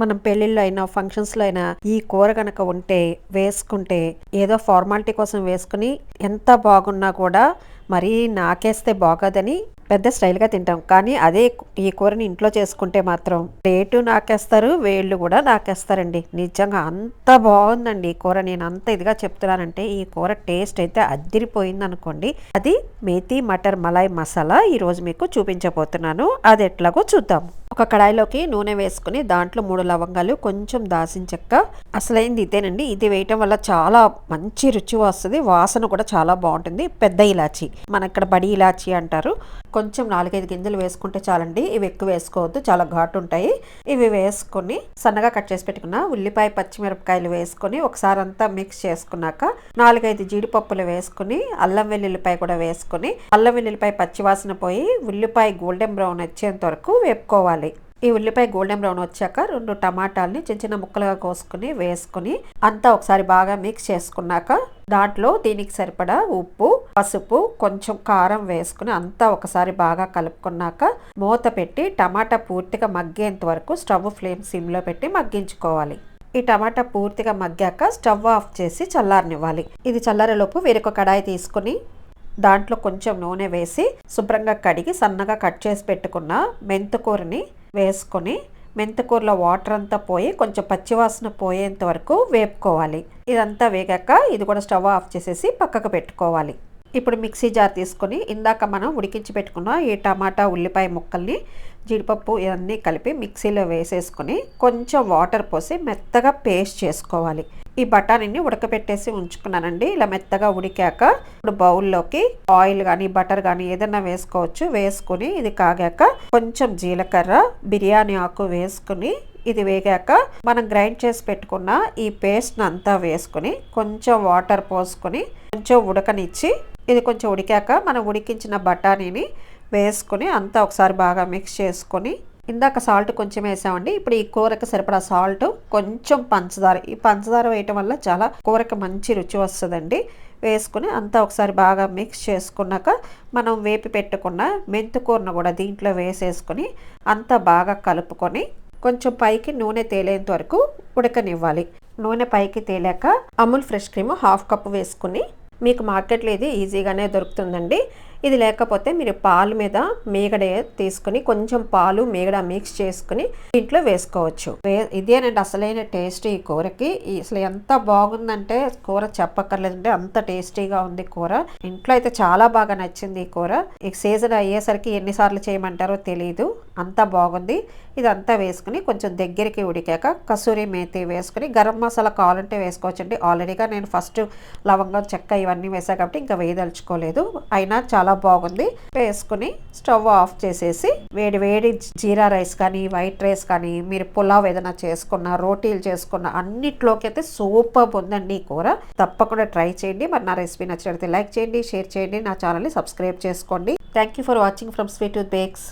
మనం పెళ్ళిళ్ళు అయినా ఫంక్షన్స్లో అయినా ఈ కూర కనుక ఉంటే వేసుకుంటే ఏదో ఫార్మాలిటీ కోసం వేసుకుని ఎంత బాగున్నా కూడా మరీ నాకేస్తే బాగోదని పెద్ద స్టైల్గా తింటాం. కానీ అదే ఈ కూరని ఇంట్లో చేసుకుంటే మాత్రం రేటు నాకేస్తారు వేళ్ళు కూడా నాకేస్తారండి. నిజంగా అంత బాగుందండి ఈ కూర. నేను అంత ఇదిగా చెప్తున్నానంటే ఈ కూర టేస్ట్ అయితే అద్దిరిపోయింది అనుకోండి అది మేతి మటర్ మలాయ్ మసాలా ఈరోజు మీకు చూపించబోతున్నాను. అది ఎట్లాగో చూద్దాం. ఒక కడాయిలోకి నూనె వేసుకుని దాంట్లో మూడు లవంగాలు కొంచెం దాసిన చెక్క. అసలైంది ఇదేనండి. ఇది వేయటం వల్ల చాలా మంచి రుచి వస్తుంది. వాసన కూడా చాలా బాగుంటుంది. పెద్ద ఇలాచి. మన ఇక్కడ బడి ఇలాచి అంటారు. కొంచెం నాలుగైదు గింజలు వేసుకుంటే చాలండి. ఇవి ఎక్కువ వేసుకోవద్దు. చాలా ఘాటు ఉంటాయి. ఇవి వేసుకొని సన్నగా కట్ చేసి పెట్టుకున్న ఉల్లిపాయ పచ్చిమిరపకాయలు వేసుకొని ఒకసారి అంతా మిక్స్ చేసుకున్నాక నాలుగైదు జీడిపప్పులు వేసుకుని అల్లం వెల్లుల్లిపాయ కూడా వేసుకొని అల్లం వెల్లుల్లిపాయ పచ్చివాసన పోయి ఉల్లిపాయ గోల్డెన్ బ్రౌన్ వచ్చేంత వరకు వేపుకోవాలి. ఈ ఉల్లిపాయ గోల్డెన్ బ్రౌన్ వచ్చాక రెండు టమాటాలని చిన్న చిన్న ముక్కలుగా కోసుకుని వేసుకుని అంతా ఒకసారి బాగా మిక్స్ చేసుకున్నాక దాంట్లో దీనికి సరిపడా ఉప్పు పసుపు కొంచెం కారం వేసుకుని అంతా ఒకసారి బాగా కలుపుకున్నాక మూత పెట్టి టమాటా పూర్తిగా మగ్గేంత వరకు స్టవ్ ఫ్లేమ్ సిమ్లో పెట్టి మగ్గించుకోవాలి. ఈ టమాటా పూర్తిగా మగ్గాక స్టవ్ ఆఫ్ చేసి చల్లారనివ్వాలి. ఇది చల్లారేలోపు వేరొక కడాయి తీసుకుని దాంట్లో కొంచెం నూనె వేసి శుభ్రంగా కడిగి సన్నగా కట్ చేసి పెట్టుకున్న మెంతుకూరని వేసుకొని మెంతికూరలో వాటర్ అంతా పోయి కొంచెం పచ్చివాసన పోయేంత వరకు వేపుకోవాలి. ఇదంతా వేగాక ఇది కూడా స్టవ్ ఆఫ్ చేసేసి పక్కకు పెట్టుకోవాలి. ఇప్పుడు మిక్సీ జార్ తీసుకొని ఇందాక మనం ఉడికించి పెట్టుకున్న ఈ టమాటా ఉల్లిపాయ ముక్కల్ని జీడిపప్పు ఇవన్నీ కలిపి మిక్సీలో వేసేసుకొని కొంచెం వాటర్ పోసి మెత్తగా పేస్ట్ చేసుకోవాలి. ఈ బఠానీని ఉడకపెట్టేసి ఉంచుకున్నానండి. ఇలా మెత్తగా ఉడికాక ఇప్పుడు బౌల్లోకి ఆయిల్ కానీ బటర్ కానీ ఏదైనా వేసుకోవచ్చు. వేసుకుని ఇది కాగాక కొంచెం జీలకర్ర బిర్యానీ ఆకు వేసుకుని ఇది వేగాక మనం గ్రైండ్ చేసి పెట్టుకున్న ఈ పేస్ట్ని అంతా వేసుకుని కొంచెం వాటర్ పోసుకొని కొంచెం ఉడకనిచ్చి ఇది కొంచెం ఉడికాక మనం ఉడికించిన బఠానీని వేసుకొని అంతా ఒకసారి బాగా మిక్స్ చేసుకొని ఇందాక సాల్ట్ కొంచెం వేసామండి. ఇప్పుడు ఈ కూరకు సరిపడా సాల్ట్ కొంచెం పంచదార. ఈ పంచదార వేయటం వల్ల చాలా కూరకు మంచి రుచి వస్తుందండి. వేసుకుని అంతా ఒకసారి బాగా మిక్స్ చేసుకున్నాక మనం వేపి పెట్టుకున్న మెంతుకూరను కూడా దీంట్లో వేసేసుకొని అంతా బాగా కలుపుకొని కొంచెం పైకి నూనె తేలేంత వరకు ఉడకనివ్వాలి. నూనె పైకి తేలాక Amul fresh cream half cup వేసుకుని మీకు మార్కెట్లో ఇది ఈజీగానే దొరుకుతుందండి. ఇది లేకపోతే మీరు పాలు మీద మీగడ తీసుకుని కొంచెం పాలు మీగడ మిక్స్ చేసుకుని ఇంట్లో వేసుకోవచ్చు. వే ఇదేనండి అసలైన టేస్ట్ ఈ కూరకి. అసలు ఎంత బాగుందంటే కూర చెప్పక్కర్లేదంటే అంత టేస్టీగా ఉంది కూర. ఇంట్లో అయితే చాలా బాగా నచ్చింది ఈ కూర. ఈ సీజన్ అయ్యేసరికి ఎన్నిసార్లు చేయమంటారో తెలియదు అంతా బాగుంది. ఇదంతా వేసుకుని కొంచెం దగ్గరికి ఉడికాక కసూరి మేతి వేసుకుని గరం మసాలా కావాలంటే వేసుకోవచ్చండి. ఆల్రెడీగా నేను ఫస్ట్ లవంగం చెక్క ఇవన్నీ వేసా కాబట్టి ఇంకా వేయదలుచుకోలేదు. అయినా చాలా బాగుంది. వేసుకుని స్టవ్ ఆఫ్ చేసేసి వేడి వేడి జీరా రైస్ కానీ వైట్ రైస్ కానీ మీరు పులావ్ ఏదైనా చేసుకున్న రోటీలు చేసుకున్న అన్నిట్లోకి అయితే సూపర్ ఉందండి ఈ కూర. తప్పకుండా ట్రై చేయండి. మరి నా రెసిపీ నచ్చినట్లయితే లైక్ చేయండి షేర్ చేయండి. నా ఛానల్ని సబ్స్క్రైబ్ చేసుకోండి. Thank you for watching from sweet with bakes